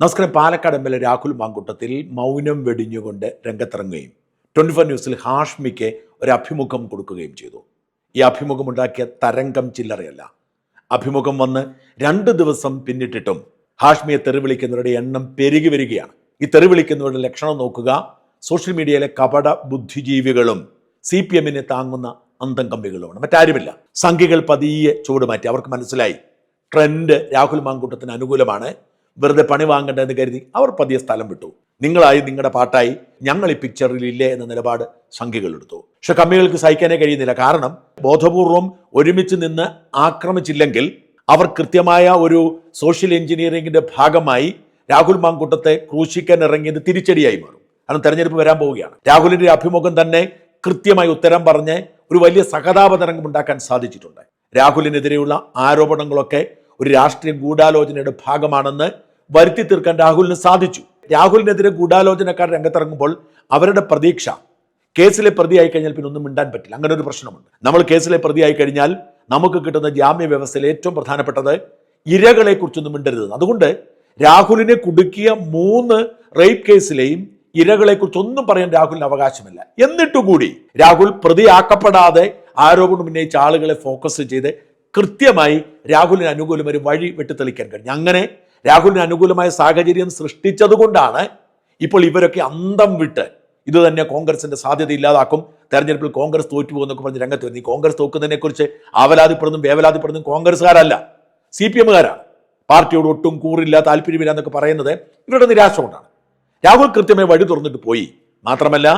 നമസ്കാരം. Palakkad M L A Rahul Mamkootathil മൗനം വെടിഞ്ഞുകൊണ്ട് രംഗത്തിറങ്ങുകയും ട്വന്റി ഫോർ ന്യൂസിൽ ഹാഷ്മിക്ക് ഒരു അഭിമുഖം കൊടുക്കുകയും ചെയ്തു. ഈ അഭിമുഖമുണ്ടാക്കിയ തരംഗം ചില്ലറയല്ല. അഭിമുഖം വന്ന് രണ്ട് ദിവസം പിന്നിട്ടിട്ടും ഹാഷ്മിയെ തെറിവിളിക്കുന്നവരുടെ എണ്ണം പെരുകി വരികയാണ്. ഈ തെറിവിളിക്കുന്നവരുടെ ലക്ഷണം നോക്കുക. സോഷ്യൽ മീഡിയയിലെ കപട ബുദ്ധിജീവികളും സി പി എമ്മിനെ താങ്ങുന്ന അന്തം കമ്പികളുമാണ് മറ്റാരുമില്ല. സംഖ്യകൾ പതിയെ ചൂട് മാറ്റി. അവർക്ക് മനസ്സിലായി. ട്രെൻഡ് രാഹുൽ മാങ്കൂട്ടത്തിന് അനുകൂലമാണ്. വെറുതെ പണി വാങ്ങണ്ട എന്ന് കരുതി അവർ പതിയെ സ്ഥലം വിട്ടു. നിങ്ങളായി നിങ്ങളുടെ പാട്ടായി ഞങ്ങൾ ഈ പിക്ചറിൽ ഇല്ലേ എന്ന നിലപാട് സംഖ്യകൾ എടുത്തു. പക്ഷെ കമ്മികൾക്ക് സഹിക്കാനേ കഴിയുന്നില്ല. കാരണം ബോധപൂർവം ഒരുമിച്ച് നിന്ന് ആക്രമിച്ചില്ലെങ്കിൽ അവർ കൃത്യമായ ഒരു സോഷ്യൽ എഞ്ചിനീയറിംഗിന്റെ ഭാഗമായി രാഹുൽ മാങ്കൂട്ടത്തെ ക്രൂശിക്കാൻ ഇറങ്ങിയത് തിരിച്ചടിയായി മാറും. കാരണം തെരഞ്ഞെടുപ്പ് വരാൻ പോവുകയാണ്. രാഹുലിന്റെ അഭിമുഖം തന്നെ കൃത്യമായി ഉത്തരം പറഞ്ഞ് ഒരു വലിയ സഹതാപതരംഗം ഉണ്ടാക്കാൻ സാധിച്ചിട്ടുണ്ട്. രാഹുലിനെതിരെയുള്ള ആരോപണങ്ങളൊക്കെ ഒരു രാഷ്ട്രീയ ഗൂഢാലോചനയുടെ ഭാഗമാണെന്ന് വരുത്തി തീർക്കാൻ രാഹുലിന് സാധിച്ചു. രാഹുലിനെതിരെ ഗൂഢാലോചനക്കാർ രംഗത്തിറങ്ങുമ്പോൾ അവരുടെ പ്രതീക്ഷ കേസിലെ പ്രതിയായി കഴിഞ്ഞാൽ പിന്നെ ഒന്നും മിണ്ടാൻ പറ്റില്ല. അങ്ങനെ ഒരു പ്രശ്നമുണ്ട്. നമ്മൾ കേസിലെ പ്രതിയായി കഴിഞ്ഞാൽ നമുക്ക് കിട്ടുന്ന ജാമ്യ വ്യവസ്ഥയിൽ ഏറ്റവും പ്രധാനപ്പെട്ടത് ഇരകളെ കുറിച്ചൊന്നും മിണ്ടരുത്. അതുകൊണ്ട് രാഹുലിനെ കുടുക്കിയ മൂന്ന് റേപ്പ് കേസിലെയും ഇരകളെ കുറിച്ച് ഒന്നും പറയാൻ രാഹുലിന് അവകാശമില്ല. എന്നിട്ടുകൂടി രാഹുൽ പ്രതിയാക്കപ്പെടാതെ ആരോപണം ഉന്നയിച്ച ആളുകളെ ഫോക്കസ് ചെയ്ത് കൃത്യമായി രാഹുലിന് അനുകൂലം ഒരു വഴി വെട്ടിത്തെളിക്കാൻ കഴിഞ്ഞു അങ്ങനെ രാഹുലിന് അനുകൂലമായ സാഹചര്യം സൃഷ്ടിച്ചതുകൊണ്ടാണ് ഇപ്പോൾ ഇവരൊക്കെ അന്തം വിട്ട് ഇത് തന്നെ കോൺഗ്രസിന്റെ സാധ്യത ഇല്ലാതാക്കും. തെരഞ്ഞെടുപ്പിൽ കോൺഗ്രസ് തോറ്റുപോകുന്നൊക്കെ പറഞ്ഞ് രംഗത്ത് വരുന്നു. ഈ കോൺഗ്രസ് തോക്കുന്നതിനെ കുറിച്ച് ആവലാതിപ്പെടുന്നതും വേവലാതിപ്പെടുന്നതും കോൺഗ്രസ്സുകാരല്ല സി പി എമ്മുകാരാണ്. പാർട്ടിയോട് ഒട്ടും കൂറില്ല താല്പര്യമില്ല എന്നൊക്കെ പറയുന്നത് ഇവരുടെ നിരാശ കൊണ്ടാണ്. രാഹുൽ കൃത്യമായി വഴി തുറന്നിട്ട് പോയി. മാത്രമല്ല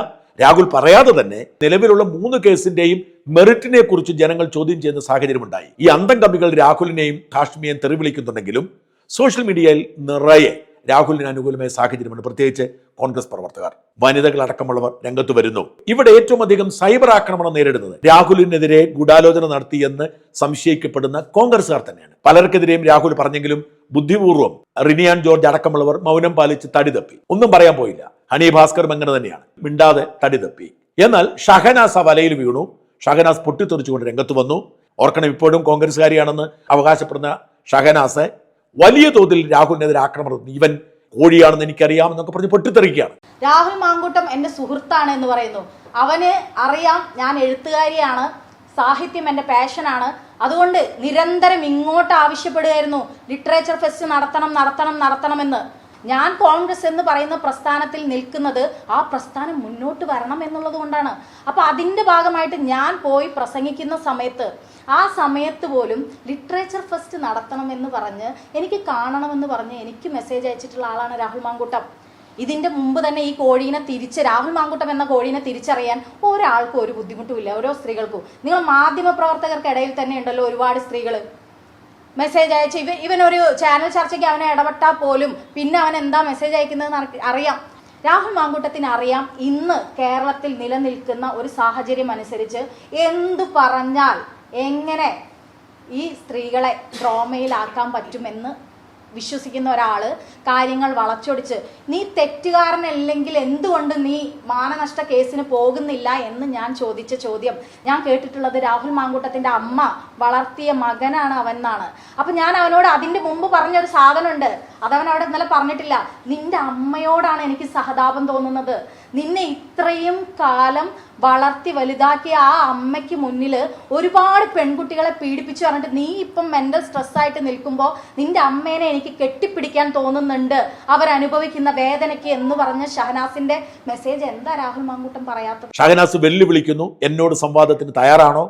രാഹുൽ പറയാതെ തന്നെ നിലവിലുള്ള മൂന്ന് കേസിന്റെയും മെറിറ്റിനെ കുറിച്ച് ജനങ്ങൾ ചോദ്യം ചെയ്യുന്ന സാഹചര്യമുണ്ടായി. ഈ അന്തം കമ്മികൾ രാഹുലിനെയും കാശ്മീരെയും തെറിവിളിക്കുന്നുണ്ടെങ്കിലും സോഷ്യൽ മീഡിയയിൽ നിറയെ രാഹുലിന് അനുകൂലമായ സാഹചര്യമുണ്ട്. പ്രത്യേകിച്ച് കോൺഗ്രസ് പ്രവർത്തകർ. വനിതകൾ അടക്കമുള്ളവർ രംഗത്ത് വരുന്നു. ഇവിടെ ഏറ്റവും അധികം സൈബർ ആക്രമണം നേരിടുന്നത് രാഹുലിനെതിരെ ഗൂഢാലോചന നടത്തിയെന്ന് സംശയിക്കപ്പെടുന്ന കോൺഗ്രസ്സുകാർ തന്നെയാണ്. പലർക്കെതിരെയും രാഹുൽ പറഞ്ഞെങ്കിലും ബുദ്ധിപൂർവം റിനിയാൻ ജോർജ് അടക്കമുള്ളവർ മൗനം പാലിച്ച് തടി തപ്പി ഒന്നും പറയാൻ പോയില്ല. ഹണി ഭാസ്കറും അങ്ങനെ തന്നെയാണ്. മിണ്ടാതെ തടി തപ്പി എന്നാൽ ഷഹനാസ് ആ വലയിൽ വീണു. ഷഹനാസ് പൊട്ടിത്തെറിച്ചുകൊണ്ട് രംഗത്ത് വന്നു. ഓർക്കണം ഇപ്പോഴും കോൺഗ്രസ്സുകാരിയാണെന്ന് അവകാശപ്പെടുന്ന ഷഹനാസ് വലിയ തോതിൽ രാഹുലിനെതിരെ ആക്രമണം. ഇവൻ കോഴിയാണെന്ന് എനിക്കറിയാം എന്നൊക്കെ പറഞ്ഞ് പൊട്ടിത്തെറിക്കുകയാണ്. രാഹുൽ മാങ്കൂട്ടം എന്റെ സുഹൃത്താണ് എന്ന് പറയുന്നു. അവന് അറിയാം ഞാൻ എഴുത്തുകാരിയാണ് സാഹിത്യം എന്റെ പാഷനാണ്. അതുകൊണ്ട് നിരന്തരം ഇങ്ങോട്ട് ആവശ്യപ്പെടുകയായിരുന്നു. ലിറ്ററേച്ചർ ഫെസ്റ്റ് നടത്തണം നടത്തണം നടത്തണമെന്ന്. ഞാൻ കോൺഗ്രസ് എന്ന് പറയുന്ന പ്രസ്ഥാനത്തിൽ നിൽക്കുന്നത് ആ പ്രസ്ഥാനം മുന്നോട്ട് വരണം എന്നുള്ളത് കൊണ്ടാണ്. അപ്പൊ അതിന്റെ ഭാഗമായിട്ട് ഞാൻ പോയി പ്രസംഗിക്കുന്ന സമയത്ത് ആ സമയത്ത് പോലും ലിറ്ററേച്ചർ ഫെസ്റ്റ് നടത്തണമെന്ന് പറഞ്ഞ് എനിക്ക് കാണണമെന്ന് പറഞ്ഞ് എനിക്ക് മെസ്സേജ് അയച്ചിട്ടുള്ള ആളാണ് രാഹുൽ മാങ്കൂട്ടം. ഇതിന്റെ മുമ്പ് തന്നെ ഈ കോഴീനെ തിരിച്ച് രാഹുൽ മാങ്കുട്ടം എന്ന കോഴീനെ തിരിച്ചറിയാൻ ഒരാൾക്കും ഒരു ബുദ്ധിമുട്ടുമില്ല ഓരോ സ്ത്രീകൾക്കും. നിങ്ങൾ മാധ്യമ പ്രവർത്തകർക്കിടയിൽ തന്നെ ഉണ്ടല്ലോ ഒരുപാട് സ്ത്രീകൾ മെസ്സേജ് അയച്ച് ഇവ ഇവനൊരു ചാനൽ ചർച്ചയ്ക്ക് അവനെ ഇടപെട്ടാൽ പോലും പിന്നെ അവൻ എന്താ മെസ്സേജ് അയക്കുന്നതെന്ന് അറിയാം. രാഹുൽ മാങ്കൂട്ടത്തിന് അറിയാം ഇന്ന് കേരളത്തിൽ നിലനിൽക്കുന്ന ഒരു സാഹചര്യം അനുസരിച്ച് എന്തു പറഞ്ഞാൽ എങ്ങനെ ഈ സ്ത്രീകളെ ഡ്രോമയിലാക്കാൻ പറ്റുമെന്ന് വിശ്വസിക്കുന്ന ഒരാൾ കാര്യങ്ങൾ വളച്ചൊടിച്ച് നീ തെറ്റുകാരനല്ലെങ്കിൽ എന്തുകൊണ്ട് നീ മാനനഷ്ട കേസിന് പോകുന്നില്ല? എന്ന് ഞാൻ ചോദിച്ച ചോദ്യം ഞാൻ കേട്ടിട്ടുള്ളത് രാഹുൽ മാങ്കൂട്ടത്തിന്റെ അമ്മ വളർത്തിയ മകനാണ് അവൻ എന്നാണ് അപ്പൊ ഞാൻ അവനോട് അതിന്റെ മുമ്പ് പറഞ്ഞൊരു സാധനമുണ്ട്. അതവൻ അവിടെ ഇന്നലെ പറഞ്ഞിട്ടില്ല. നിന്റെ അമ്മയോടാണ് എനിക്ക് സഹതാപം തോന്നുന്നത്. നിന്നെ ഇത്രയും കാലം വളർത്തി വലുതാക്കിയ ആ അമ്മയ്ക്ക് മുന്നിൽ ഒരുപാട് പെൺകുട്ടികളെ പീഡിപ്പിച്ചു പറഞ്ഞിട്ട് നീ ഇപ്പം മെന്റൽ സ്ട്രെസ് ആയിട്ട് നിൽക്കുമ്പോൾ നിന്റെ അമ്മേനെ എനിക്ക് കെട്ടിപ്പിടിക്കാൻ തോന്നുന്നുണ്ട്. അവരനുഭവിക്കുന്ന വേദനയ്ക്ക് എന്ന് പറഞ്ഞ ഷഹനാസിന്റെ മെസ്സേജ് എന്താ രാഹുൽ മാങ്കൂട്ടം പറയാത്തത്? ഷഹനാസ് വെല്ലുവിളിക്കുന്നു. എന്നോട് സംവാദത്തിന് തയ്യാറാണോ?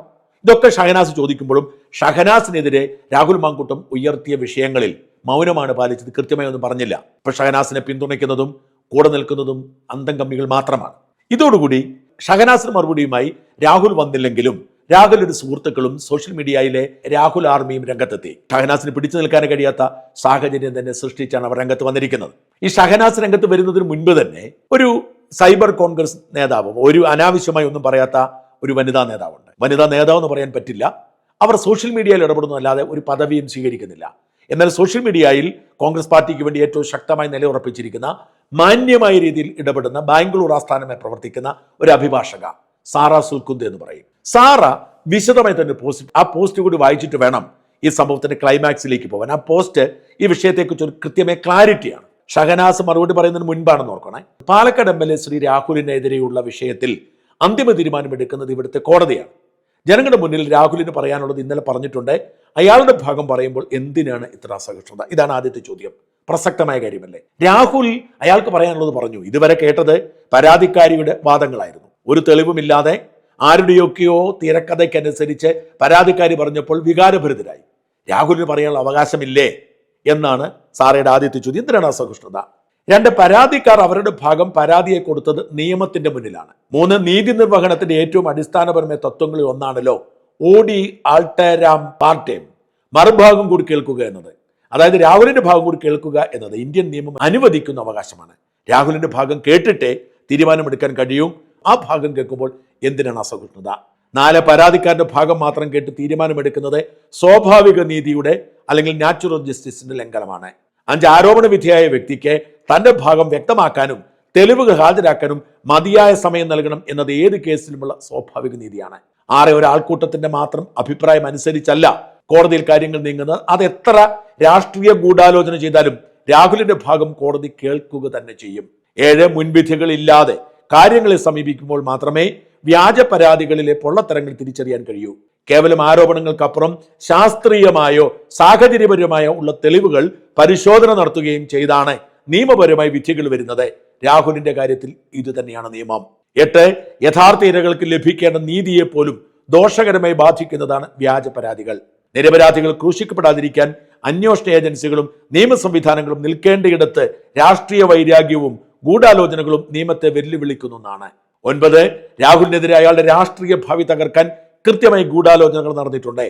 ഇതൊക്കെ ഷഹനാസ് ചോദിക്കുമ്പോഴും ഷഹനാസിനെതിരെ രാഹുൽ മാങ്കൂട്ടം ഉയർത്തിയ വിഷയങ്ങളിൽ മൗനമാണ് പാലിച്ചത്. കൃത്യമായി ഒന്നും പറഞ്ഞില്ല. ഇപ്പൊ ഷഹനാസിനെ പിന്തുണയ്ക്കുന്നതും കൂടെ നിൽക്കുന്നതും അന്തം കമ്മികൾ മാത്രമാണ്. ഇതോടുകൂടി ഷഹനാസിന് മറുപടിയുമായി രാഹുൽ വന്നില്ലെങ്കിലും രാഹുലിന്റെ സുഹൃത്തുക്കളും സോഷ്യൽ മീഡിയയിലെ രാഹുൽ ആർമിയും രംഗത്തെത്തി. ഷഹനാസിന് പിടിച്ചു നിൽക്കാൻ കഴിയാത്ത സാഹചര്യം തന്നെ സൃഷ്ടിച്ചാണ് അവർ രംഗത്ത് വന്നിരിക്കുന്നത്. ഈ ഷഹനാസ് രംഗത്ത് വരുന്നതിന് മുൻപ് തന്നെ ഒരു സൈബർ കോൺഗ്രസ് നേതാവും ഒരു അനാവശ്യമായി ഒന്നും പറയാത്ത ഒരു വനിതാ നേതാവുണ്ട്. വനിതാ നേതാവ് എന്ന് പറയാൻ പറ്റില്ല. അവർ സോഷ്യൽ മീഡിയയിൽ ഇടപെടുന്നതല്ലാതെ ഒരു പദവിയും സ്വീകരിക്കുന്നില്ല. എന്നാൽ സോഷ്യൽ മീഡിയയിൽ കോൺഗ്രസ് പാർട്ടിക്ക് വേണ്ടി ഏറ്റവും ശക്തമായി നിലയുറപ്പിച്ചിരിക്കുന്ന മാന്യമായ രീതിയിൽ ഇടപെടുന്ന ബാംഗ്ലൂർ ആസ്ഥാനമായി പ്രവർത്തിക്കുന്ന ഒരു അഭിഭാഷക സാറ സുൽക്കുന്ത് എന്ന് പറയും. സാറ വിശദമായി തന്നെ പോസ്റ്റ് ആ പോസ്റ്റ് കൂടി വായിച്ചിട്ട് വേണം ഈ സംഭവത്തിന്റെ ക്ലൈമാക്സിലേക്ക് പോകാൻ. ആ പോസ്റ്റ് ഈ വിഷയത്തെക്കുറിച്ച് ഒരു കൃത്യമായ ക്ലാരിറ്റിയാണ്. ഷഹനാസ് മറുപടി പറയുന്നതിന് മുൻപാണെന്ന് ഓർക്കണേ. Palakkad M L A Shri രാഹുലിനെതിരെയുള്ള വിഷയത്തിൽ അന്തിമ തീരുമാനമെടുക്കുന്നത് ഇവിടുത്തെ കോടതിയാണ്. ജനങ്ങളുടെ മുന്നിൽ രാഹുലിന് പറയാനുള്ളത് ഇന്നലെ പറഞ്ഞിട്ടുണ്ട്. അയാളുടെ ഭാഗം പറയുമ്പോൾ എന്തിനാണ് ഇത്ര അസഹിഷ്ണുത? ഇതാണ് ആദ്യത്തെ ചോദ്യം. പ്രസക്തമായ കാര്യമല്ലേ? രാഹുൽ അയാൾക്ക് പറയാനുള്ളത് പറഞ്ഞു. ഇതുവരെ കേട്ടത് പരാതിക്കാരിയുടെ വാദങ്ങളായിരുന്നു. ഒരു തെളിവുമില്ലാതെ ആരുടെയൊക്കെയോ തിരക്കഥയ്ക്കനുസരിച്ച് പരാതിക്കാരി പറഞ്ഞപ്പോൾ വികാരഭരിതരായി. രാഹുലിന് പറയാനുള്ള അവകാശമില്ലേ എന്നാണ് സാറയുടെ ആദ്യത്തെ ചോദ്യം. എന്തിനാണ് അസഹിഷ്ണുത? രണ്ട് പരാതിക്കാർ അവരുടെ ഭാഗം പരാതിയെ കൊടുത്തത് നിയമത്തിന്റെ മുന്നിലാണ്. മൂന്ന് നീതി നിർവഹണത്തിന്റെ ഏറ്റവും അടിസ്ഥാനപരമായ തത്വങ്ങളിൽ ഒന്നാണല്ലോ ഓഡി ആൾട്ടരാം പാർട്ടേം. മറുഭാഗം കൂടി കേൾക്കുക എന്നത്. അതായത് രാഹുലിന്റെ ഭാഗം കൂടി കേൾക്കുക എന്നത് ഇന്ത്യൻ നിയമം അനുവദിക്കുന്ന അവകാശമാണ്. രാഹുലിന്റെ ഭാഗം കേട്ടിട്ടേ തീരുമാനമെടുക്കാൻ കഴിയൂ. ആ ഭാഗം കേൾക്കുമ്പോൾ എന്തിനാണ് അസഹിഷ്ണുത? നാല് പരാതിക്കാരന്റെ ഭാഗം മാത്രം കേട്ട് തീരുമാനമെടുക്കുന്നത് സ്വാഭാവിക നീതിയുടെ അല്ലെങ്കിൽ നാച്ചുറൽ ജസ്റ്റിസിന്റെ ലംഘനമാണ്. അഞ്ച് ആരോപണ വിധേയായ വ്യക്തിക്ക് തന്റെ ഭാഗം വ്യക്തമാക്കാനും തെളിവുകൾ ഹാജരാക്കാനും മതിയായ സമയം നൽകണം എന്നത് ഏത് കേസിലുമുള്ള സ്വാഭാവിക നീതിയാണ്. ആറെ ഒരാൾക്കൂട്ടത്തിന്റെ മാത്രം അഭിപ്രായം അനുസരിച്ചല്ല കോടതിയിൽ കാര്യങ്ങൾ നീങ്ങുന്നത്. അത് എത്ര രാഷ്ട്രീയ ഗൂഢാലോചന ചെയ്താലും രാഹുലിന്റെ ഭാഗം കോടതി കേൾക്കുക തന്നെ ചെയ്യും. ഏഴ് മുൻവിധികൾ ഇല്ലാതെ കാര്യങ്ങളെ സമീപിക്കുമ്പോൾ മാത്രമേ വ്യാജ പരാതികളിലെ പൊള്ളത്തരങ്ങൾ തിരിച്ചറിയാൻ കഴിയൂ. കേവലം ആരോപണങ്ങൾക്കപ്പുറം ശാസ്ത്രീയമായോ സാഹചര്യപരമായോ ഉള്ള തെളിവുകൾ പരിശോധന നടത്തുകയും ചെയ്താണ് നിയമപരമായി വിധികൾ വരുന്നത്. രാഹുലിന്റെ കാര്യത്തിൽ ഇത് തന്നെയാണ് നിയമം. എട്ട് യഥാർത്ഥ ഇരകൾക്ക് ലഭിക്കേണ്ട നീതിയെ പോലും ദോഷകരമായി ബാധിക്കുന്നതാണ് വ്യാജ പരാതികൾ. നിരപരാധികൾ ക്രൂശിക്കപ്പെടാതിരിക്കാൻ അന്വേഷണ ഏജൻസികളും നിയമ സംവിധാനങ്ങളും നിൽക്കേണ്ടയിടത്ത് രാഷ്ട്രീയ വൈരാഗ്യവും ഗൂഢാലോചനകളും നിയമത്തെ വെല്ലുവിളിക്കുന്ന ഒന്നാണ്. ഒൻപത് രാഹുലിനെതിരെ അയാളുടെ രാഷ്ട്രീയ ഭാവി തകർക്കാൻ കൃത്യമായി ഗൂഢാലോചനകൾ നടന്നിട്ടുണ്ട്.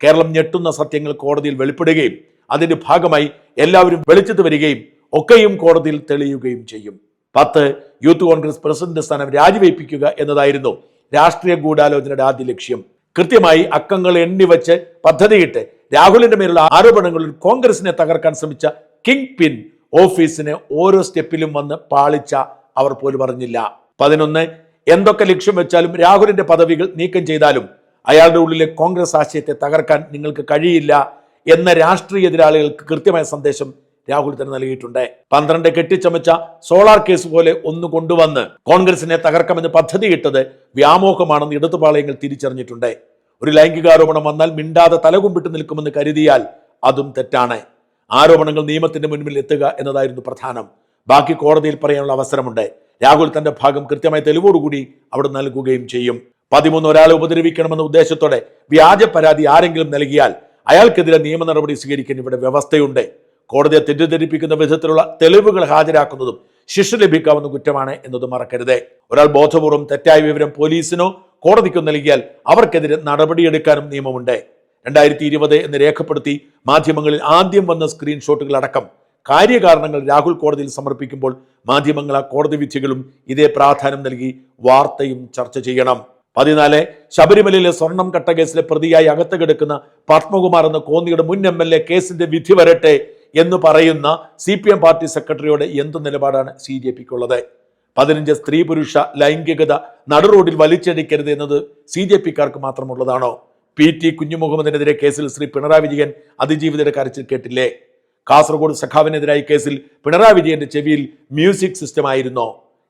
കേരളം ഞെട്ടുന്ന സത്യങ്ങൾ കോടതിയിൽ വെളിപ്പെടുകയും അതിന്റെ ഭാഗമായി എല്ലാവരും വെളിച്ചത്ത് വരികയും ഒക്കെയും കോടതിയിൽ തെളിയുകയും ചെയ്യും. പത്ത് യൂത്ത് കോൺഗ്രസ് പ്രസിഡന്റ് സ്ഥാനം രാജിവയ്പ്പിക്കുക എന്നതായിരുന്നു രാഷ്ട്രീയ ഗൂഢാലോചനയുടെ ആദ്യ ലക്ഷ്യം. കൃത്യമായി അക്കങ്ങൾ എണ്ണിവച്ച് പദ്ധതിയിട്ട് രാഹുലിന്റെ മേലുള്ള ആരോപണങ്ങളിൽ കോൺഗ്രസിനെ തകർക്കാൻ ശ്രമിച്ച കിങ് പിൻ ഓഫീസിന് ഓരോ സ്റ്റെപ്പിലും വന്ന് പാളിച്ച അവർ പോലും അറിഞ്ഞില്ല. പതിനൊന്ന് എന്തൊക്കെ ലക്ഷ്യം വെച്ചാലും രാഹുലിന്റെ പദവികൾ നീക്കം ചെയ്താലും അയാളുടെ ഉള്ളിലെ കോൺഗ്രസ് ആശയത്തെ തകർക്കാൻ നിങ്ങൾക്ക് കഴിയില്ല എന്ന രാഷ്ട്രീയ എതിരാളികൾക്ക് കൃത്യമായ സന്ദേശം രാഹുൽ തന്നെ നൽകിയിട്ടുണ്ട്. പന്ത്രണ്ട് കെട്ടിച്ചമച്ച സോളാർ കേസ് പോലെ ഒന്ന് കൊണ്ടുവന്ന് കോൺഗ്രസിനെ തകർക്കാമെന്ന് പദ്ധതിയിട്ടത് വ്യാമോഹമാണെന്ന് ഇടതുപാളയങ്ങൾ തിരിച്ചറിഞ്ഞിട്ടുണ്ട്. ഒരു ലൈംഗികാരോപണം വന്നാൽ മിണ്ടാതെ തലകുമ്പിട്ട് നിൽക്കുമെന്ന് കരുതിയാൽ അതും തെറ്റാണ്. ആരോപണങ്ങൾ നിയമത്തിന്റെ മുന്നിൽ എത്തുക എന്നതായിരുന്നു പ്രധാനം. ബാക്കി കോടതിയിൽ പറയാനുള്ള അവസരമുണ്ട്. രാഹുൽ തന്റെ ഭാഗം കൃത്യമായ തെളിവോടുകൂടി അവിടെ നൽകുകയും ചെയ്യും. പതിമൂന്ന് ഒരാളെ ഉപദ്രവിക്കണമെന്ന ഉദ്ദേശത്തോടെ വ്യാജ പരാതി ആരെങ്കിലും നൽകിയാൽ അയാൾക്കെതിരെ നിയമ നടപടി സ്വീകരിക്കാൻ ഇവിടെ വ്യവസ്ഥയുണ്ട്. കോടതിയെ തെറ്റിദ്ധരിപ്പിക്കുന്ന വിധത്തിലുള്ള തെളിവുകൾ ഹാജരാക്കുന്നതും ശിക്ഷ ലഭിക്കാവുന്ന കുറ്റമാണ് എന്നത് മറക്കരുത്. ഒരാൾ ബോധപൂർവം തെറ്റായ വിവരം പോലീസിനോ കോടതിക്കോ നൽകിയാൽ അവർക്കെതിരെ നടപടിയെടുക്കാനും നിയമമുണ്ട്. രണ്ടായിരത്തി ഇരുപത് എന്ന് രേഖപ്പെടുത്തി മാധ്യമങ്ങളിൽ ആദ്യം വന്ന സ്ക്രീൻഷോട്ടുകൾ അടക്കം കാര്യകാരണങ്ങൾ രാഹുൽ കോടതിയിൽ സമർപ്പിക്കുമ്പോൾ മാധ്യമങ്ങൾ ആ കോടതി വിധികളും ഇതേ പ്രാധാന്യം നൽകി വാർത്തയും ചർച്ച ചെയ്യണം. പതിനാല് ശബരിമലയിലെ സ്വർണം കട്ട കേസിലെ പ്രതിയായി അകത്ത് കിടക്കുന്ന പത്മകുമാർ എന്ന കോന്നിയുടെ മുൻ എം എൽ എ കേസിന്റെ വിധി വരട്ടെ എന്ന് പറയുന്ന സി പി എം പാർട്ടി സെക്രട്ടറിയോട് എന്ത് നിലപാടാണ് സി ജെ പിക്കുള്ളത് പതിനഞ്ച് സ്ത്രീ പുരുഷ ലൈംഗികത നടുറോഡിൽ വലിച്ചടിക്കരുത് എന്നത് സി ജെ പിക്കാർക്ക് മാത്രമുള്ളതാണോ? പി ടി കുഞ്ഞുമുഹമ്മദിനെതിരെ കേസിൽ ശ്രീ പിണറായി വിജയൻ അതിജീവിതയുടെ കരച്ചിൽ കേട്ടില്ലേ? കാസർഗോഡ് സഖാവിനെതിരായ കേസിൽ പിണറായി വിജയന്റെ ചെവിയിൽ മ്യൂസിക് സിസ്റ്റം ആയിരുന്നോ?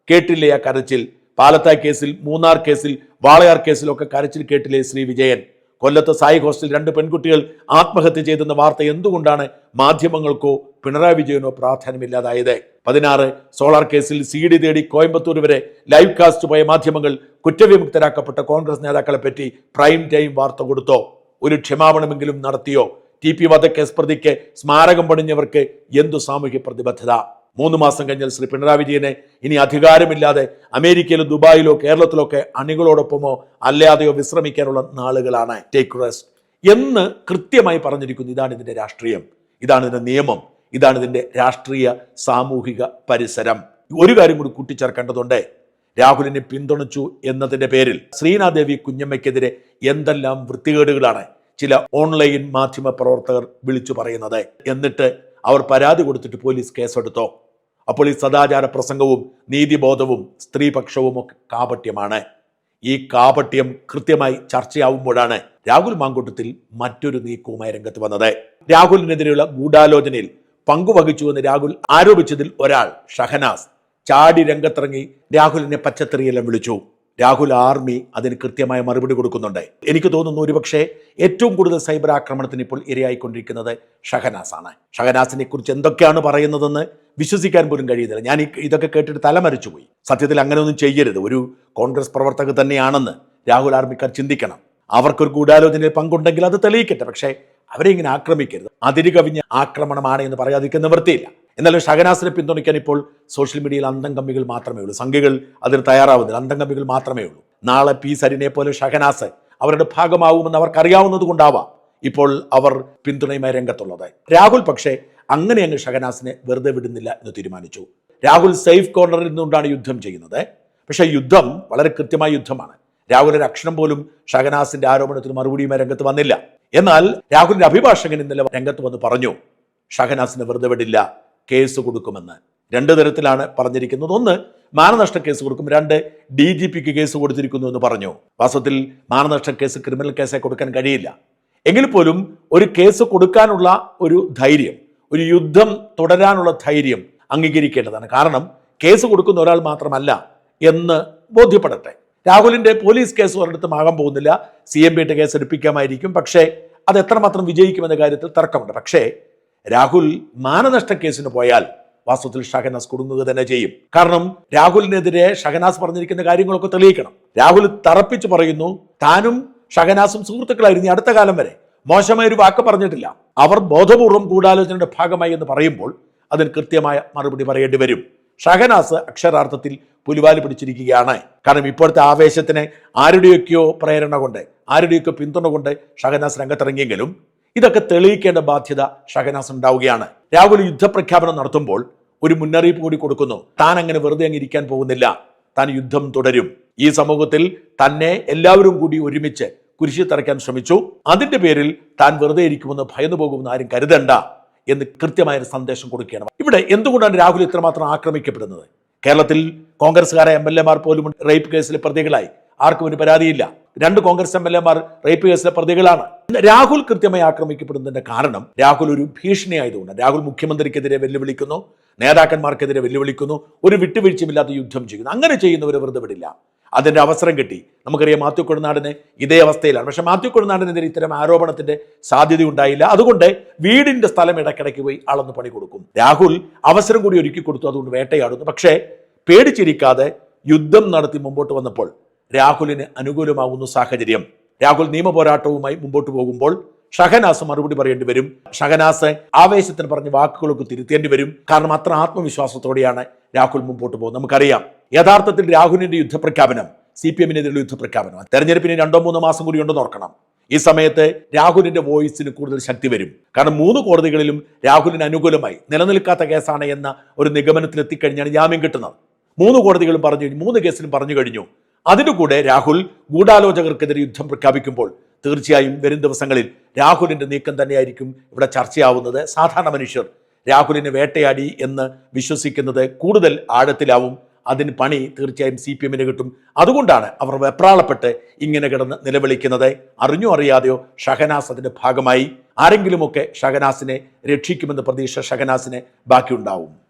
കേട്ടില്ലേ ആ കരച്ചിൽ? പാലത്തായ് കേസിൽ മൂന്നാർ കേസിൽ വാളയാർ കേസിലൊക്കെ കരച്ചിൽ കേട്ടില്ലേ ശ്രീ വിജയൻ? കൊല്ലത്ത് സായി ഹോസ്റ്റലിൽ രണ്ട് പെൺകുട്ടികൾ ആത്മഹത്യ ചെയ്തെന്ന വാർത്ത എന്തുകൊണ്ടാണ് മാധ്യമങ്ങൾക്കോ പിണറായി വിജയനോ പ്രാധാന്യമില്ലാതായത്? പതിനാറ് സോളാർ കേസിൽ സി ഡി തേടി കോയമ്പത്തൂർ വരെ ലൈവ് കാസ്റ്റ് പോയ മാധ്യമങ്ങൾ കുറ്റവിമുക്തരാക്കപ്പെട്ട കോൺഗ്രസ് നേതാക്കളെ പറ്റി പ്രൈം ടൈം വാർത്ത കൊടുത്തോ? ഒരു ക്ഷമാപണമെങ്കിലും നടത്തിയോ? ടി പി വധക്കേസ് പ്രതിക്ക് സ്മാരകം പണിഞ്ഞവർക്ക് എന്തു സാമൂഹ്യ പ്രതിബദ്ധത? മൂന്ന് മാസം കഴിഞ്ഞാൽ ശ്രീ പിണറായി വിജയനെ ഇനി അധികാരമില്ലാതെ അമേരിക്കയിലോ ദുബായിലോ കേരളത്തിലോ ഒക്കെ അണികളോടൊപ്പമോ അല്ലാതെയോ വിശ്രമിക്കാനുള്ള നാളുകളാണ്. ടേക്ക് റെസ്റ്റ് എന്ന് കൃത്യമായി പറഞ്ഞിരിക്കുന്നു. ഇതാണ് ഇതിന്റെ രാഷ്ട്രീയം. ഇതാണ് ഇതിന്റെ നിയമം. ഇതാണ് ഇതിന്റെ രാഷ്ട്രീയ സാമൂഹിക പരിസരം. ഒരു കാര്യം കൂടി കൂട്ടിച്ചേർക്കേണ്ടതുണ്ട്. രാഹുലിനെ പിന്തുണച്ചു എന്നതിന്റെ പേരിൽ ശ്രീനാദേവി കുഞ്ഞമ്മയ്ക്കെതിരെ എന്തെല്ലാം വൃത്തികേടുകളാണ് ചില ഓൺലൈൻ മാധ്യമ പ്രവർത്തകർ വിളിച്ചു പറയുന്നത്. എന്നിട്ട് അവർ പരാതി കൊടുത്തിട്ട് പോലീസ് കേസെടുത്തോ? അപ്പോൾ ഈ സദാചാര പ്രസംഗവും നീതിബോധവും സ്ത്രീപക്ഷവും ഒക്കെ കാപട്യമാണ്. ഈ കാപട്യം കൃത്യമായി ചർച്ചയാവുമ്പോഴാണ് രാഹുൽ മാങ്കൂട്ടത്തിൽ മറ്റൊരു നീക്കവുമായി രംഗത്ത് വന്നത്. രാഹുലിനെതിരെയുള്ള ഗൂഢാലോചനയിൽ പങ്കുവഹിച്ചുവെന്ന് രാഹുൽ ആരോപിച്ചതിൽ ഒരാൾ ഷഹനാസ്. ചാടി രംഗത്തിറങ്ങി രാഹുലിനെ പച്ചത്തെറിയെല്ലാം വിളിച്ചു. രാഹുൽ ആർമി അതിന് കൃത്യമായ മറുപടി കൊടുക്കുന്നുണ്ട്. എനിക്ക് തോന്നുന്നു ഒരുപക്ഷെ ഏറ്റവും കൂടുതൽ സൈബർ ആക്രമണത്തിന് ഇപ്പോൾ ഇരയായിക്കൊണ്ടിരിക്കുന്നത് ഷഹനാസാണ്. ഷഹനാസിനെ കുറിച്ച് എന്തൊക്കെയാണ് പറയുന്നതെന്ന് വിശ്വസിക്കാൻ പോലും കഴിയുന്നില്ല. ഞാൻ ഇതൊക്കെ കേട്ടിട്ട് തലമരിച്ചു പോയി സത്യത്തിൽ അങ്ങനെയൊന്നും ചെയ്യരുത്. ഒരു കോൺഗ്രസ് പ്രവർത്തക തന്നെയാണെന്ന് രാഹുൽ ആർമിക്കാർ ചിന്തിക്കണം. അവർക്കൊരു ഗൂഢാലോചനയിൽ പങ്കുണ്ടെങ്കിൽ അത് തെളിയിക്കട്ടെ. പക്ഷേ അവരെ ഇങ്ങനെ ആക്രമിക്കരുത്. അതിരുകവിഞ്ഞ ആക്രമണമാണ് എന്ന് പറയാതിരിക്കാൻ നിവൃത്തിയില്ല. എന്നാലും ഷഹനാസിനെ പിന്തുണയ്ക്കാൻ ഇപ്പോൾ സോഷ്യൽ മീഡിയയിൽ അന്തം കമ്മികൾ മാത്രമേ ഉള്ളൂ. സംഘികൾ അതിന് തയ്യാറാവുന്നില്ല. അന്തം കമ്മികൾ മാത്രമേ ഉള്ളൂ. നാളെ പി സരിനെ പോലെ ഷഹനാസ് അവരുടെ ഭാഗമാവുമെന്ന് അവർക്കറിയാവുന്നത് കൊണ്ടാവാം ഇപ്പോൾ അവർ പിന്തുണയുമായി രംഗത്തുള്ളത്. രാഹുൽ പക്ഷേ അങ്ങനെ അങ്ങ് ഷഹനാസിനെ വെറുതെ വിടുന്നില്ല എന്ന് തീരുമാനിച്ചു. രാഹുൽ സേഫ് കോർണറിൽ നിന്നുകൊണ്ടാണ് യുദ്ധം ചെയ്യുന്നത്. പക്ഷേ യുദ്ധം വളരെ കൃത്യമായ യുദ്ധമാണ്. രാഹുൽ അക്ഷരം പോലും ഷഹനാസിന്റെ ആരോപണത്തിന് മറുപടിയുമായി രംഗത്ത് വന്നില്ല. എന്നാൽ രാഹുലിന്റെ അഭിഭാഷകൻ ഇന്നലെ രംഗത്ത് വന്ന് പറഞ്ഞു ഷഹനാസിനെ വെറുതെ വിടില്ല. കേസ് കൊടുക്കുമെന്ന്. രണ്ട് തരത്തിലാണ് പറഞ്ഞിരിക്കുന്നത്. ഒന്ന് മാനനഷ്ട കേസ് കൊടുക്കും. രണ്ട് ഡി ജി പിക്ക് കേസ് കൊടുത്തിരിക്കുന്നു എന്ന് പറഞ്ഞു. വാസ്തവത്തിൽ മാനനഷ്ട കേസ് ക്രിമിനൽ കേസായി കൊടുക്കാൻ കഴിയില്ല. എങ്കിൽ പോലും ഒരു കേസ് കൊടുക്കാനുള്ള ഒരു ധൈര്യം ഒരു യുദ്ധം തുടരാനുള്ള ധൈര്യം അംഗീകരിക്കേണ്ടതാണ്. കാരണം കേസ് കൊടുക്കുന്ന ഒരാൾ മാത്രമല്ല എന്ന് ബോധ്യപ്പെടട്ടെ. രാഹുലിന്റെ പോലീസ് കേസ് ഒരിടത്തും ആകാൻ പോകുന്നില്ല. സി എം പിയുടെ കേസ് എടുപ്പിക്കാമായിരിക്കും പക്ഷേ അത് എത്രമാത്രം വിജയിക്കുമെന്ന കാര്യത്തിൽ തർക്കമുണ്ട്. പക്ഷേ രാഹുൽ മാനനഷ്ട കേസിന് പോയാൽ വാസ്തവത്തിൽ ഷഹനാസ് കുടുങ്ങുക തന്നെ ചെയ്യും. കാരണം രാഹുലിനെതിരെ ഷഹനാസ് പറഞ്ഞിരിക്കുന്ന കാര്യങ്ങളൊക്കെ തെളിയിക്കണം. രാഹുൽ തറപ്പിച്ച് പറയുന്നു താനും ഷഹനാസും സുഹൃത്തുക്കളായിരുന്നു അടുത്ത കാലം വരെ. മോശമായ ഒരു വാക്ക് പറഞ്ഞിട്ടില്ല. അവർ ബോധപൂർവം ഗൂഢാലോചനയുടെ ഭാഗമായി എന്ന് പറയുമ്പോൾ അതിന് കൃത്യമായ മറുപടി പറയേണ്ടി വരും. ഷഹനാസ് അക്ഷരാർത്ഥത്തിൽ പുലിവാലി പിടിച്ചിരിക്കുകയാണ്. കാരണം ഇപ്പോഴത്തെ ആവേശത്തിന് ആരുടെയൊക്കെയോ പ്രേരണ കൊണ്ട് ആരുടെയൊക്കെ പിന്തുണ കൊണ്ട് ഷഹനാസ് രംഗത്തിറങ്ങിയെങ്കിലും ഇതൊക്കെ തെളിയിക്കേണ്ട ബാധ്യത ഷഹനാസ് ഉണ്ടാവുകയാണ്. രാഹുൽ യുദ്ധപ്രഖ്യാപനം നടത്തുമ്പോൾ ഒരു മുന്നറിയിപ്പ് കൂടി കൊടുക്കുന്നു. താൻ അങ്ങനെ വെറുതെ അങ്ങ് ഇരിക്കാൻ പോകുന്നില്ല. താൻ യുദ്ധം തുടരും. ഈ സമൂഹത്തിൽ തന്നെ എല്ലാവരും കൂടി ഒരുമിച്ച് കുരിശി തറയ്ക്കാൻ ശ്രമിച്ചു. അതിന്റെ പേരിൽ താൻ വെറുതെ ഇരിക്കുമെന്ന് ഭയന്നു പോകുമെന്ന് ആരും കരുതണ്ട എന്ന് കൃത്യമായ ഒരു സന്ദേശം കൊടുക്കുകയാണ്. ഇവിടെ എന്തുകൊണ്ടാണ് രാഹുൽ ഇത്രമാത്രം ആക്രമിക്കപ്പെടുന്നത്? കേരളത്തിൽ കോൺഗ്രസ്സുകാരെ എം എൽ എമാർ പോലും റേപ്പ് കേസിലെ പ്രതികളായി. ആർക്കും ഒരു പരാതിയില്ല. രണ്ട് കോൺഗ്രസ് എം എൽ എമാർ റേപ്പ് കേസിലെ പ്രതികളാണ്. രാഹുൽ കൃത്യമായി ആക്രമിക്കപ്പെടുന്നതിന്റെ കാരണം രാഹുൽ ഒരു ഭീഷണിയായതുകൊണ്ട് രാഹുൽ മുഖ്യമന്ത്രിക്കെതിരെ വെല്ലുവിളിക്കുന്നു നേതാക്കന്മാർക്കെതിരെ വെല്ലുവിളിക്കുന്നു ഒരു വിട്ടുവീഴ്ചയില്ലാത്ത യുദ്ധം ചെയ്യുന്നു. അങ്ങനെ ചെയ്യുന്നവരെ വെറുതെ വിടില്ല. അതിന്റെ അവസരം കിട്ടി. നമുക്കറിയാം മാത്യു കൊടുനാടിന് ഇതേ അവസ്ഥയിലാണ്. പക്ഷെ മാത്യു കൊടുനാടിനെതിരെ ഇത്തരം ആരോപണത്തിന്റെ സാധ്യത ഉണ്ടായില്ല അതുകൊണ്ട് വീടിന്റെ സ്ഥലം ഇടയ്ക്കിടയ്ക്ക് പോയി അളന്ന് പണി കൊടുക്കും. രാഹുൽ അവസരം കൂടി ഒരുക്കി കൊടുത്തു അതുകൊണ്ട് വേട്ടയാടുന്നു. പക്ഷേ പേടിച്ചിരിക്കാതെ യുദ്ധം നടത്തി മുമ്പോട്ട് വന്നപ്പോൾ രാഹുലിന് അനുകൂലമാകുന്ന സാഹചര്യം. രാഹുൽ നിയമപോരാട്ടവുമായി മുമ്പോട്ട് പോകുമ്പോൾ ഷഹനാസ് മറുപടി പറയേണ്ടി വരും. ഷഹനാസ് ആവേശത്തിന് പറഞ്ഞ് വാക്കുകളൊക്കെ തിരുത്തേണ്ടി വരും. കാരണം അത്ര ആത്മവിശ്വാസത്തോടെയാണ് രാഹുൽ മുമ്പോട്ട് പോകുന്നത്. നമുക്കറിയാം യഥാർത്ഥത്തിൽ രാഹുലിന്റെ യുദ്ധപ്രഖ്യാപനം സി പി എമ്മിനെതിരെ യുദ്ധപ്രഖ്യാപനം. തെരഞ്ഞെടുപ്പിന് രണ്ടോ മൂന്നോ മാസം കൂടി ഉണ്ടെന്ന് ഓർക്കണം. ഈ സമയത്ത് രാഹുലിന്റെ വോയിസിന് കൂടുതൽ ശക്തി വരും. കാരണം മൂന്ന് കോടതികളിലും രാഹുലിന് അനുകൂലമായി നിലനിൽക്കാത്ത കേസാണ് എന്ന ഒരു നിഗമനത്തിൽ എത്തിക്കഴിഞ്ഞാണ് ജാമ്യം കിട്ടുന്നത്. മൂന്ന് കോടതികളും പറഞ്ഞു കഴിഞ്ഞു മൂന്ന് കേസിലും പറഞ്ഞു കഴിഞ്ഞു. അതിനു കൂടെ രാഹുൽ ഗൂഢാലോചകർക്കെതിരെ യുദ്ധം പ്രഖ്യാപിക്കുമ്പോൾ തീർച്ചയായും വരും ദിവസങ്ങളിൽ രാഹുലിന്റെ നീക്കം തന്നെയായിരിക്കും ഇവിടെ ചർച്ചയാവുന്നത്. സാധാരണ മനുഷ്യർ രാഹുലിനെ വേട്ടയാടി എന്ന് വിശ്വസിക്കുന്നത് കൂടുതൽ ആഴത്തിലാവും. അതിന് പണി തീർച്ചയായും സി പി എമ്മിന് കിട്ടും. അതുകൊണ്ടാണ് അവർ വെപ്രാളപ്പെട്ട് ഇങ്ങനെ കിടന്ന് നിലവിളിക്കുന്നത്. അറിഞ്ഞോ അറിയാതെയോ ഷഹനാസ് അതിന്റെ ഭാഗമായി. ആരെങ്കിലുമൊക്കെ ഷഹനാസിനെ രക്ഷിക്കുമെന്ന് പ്രതീക്ഷ ഷഹനാസിന് ബാക്കിയുണ്ടാവും.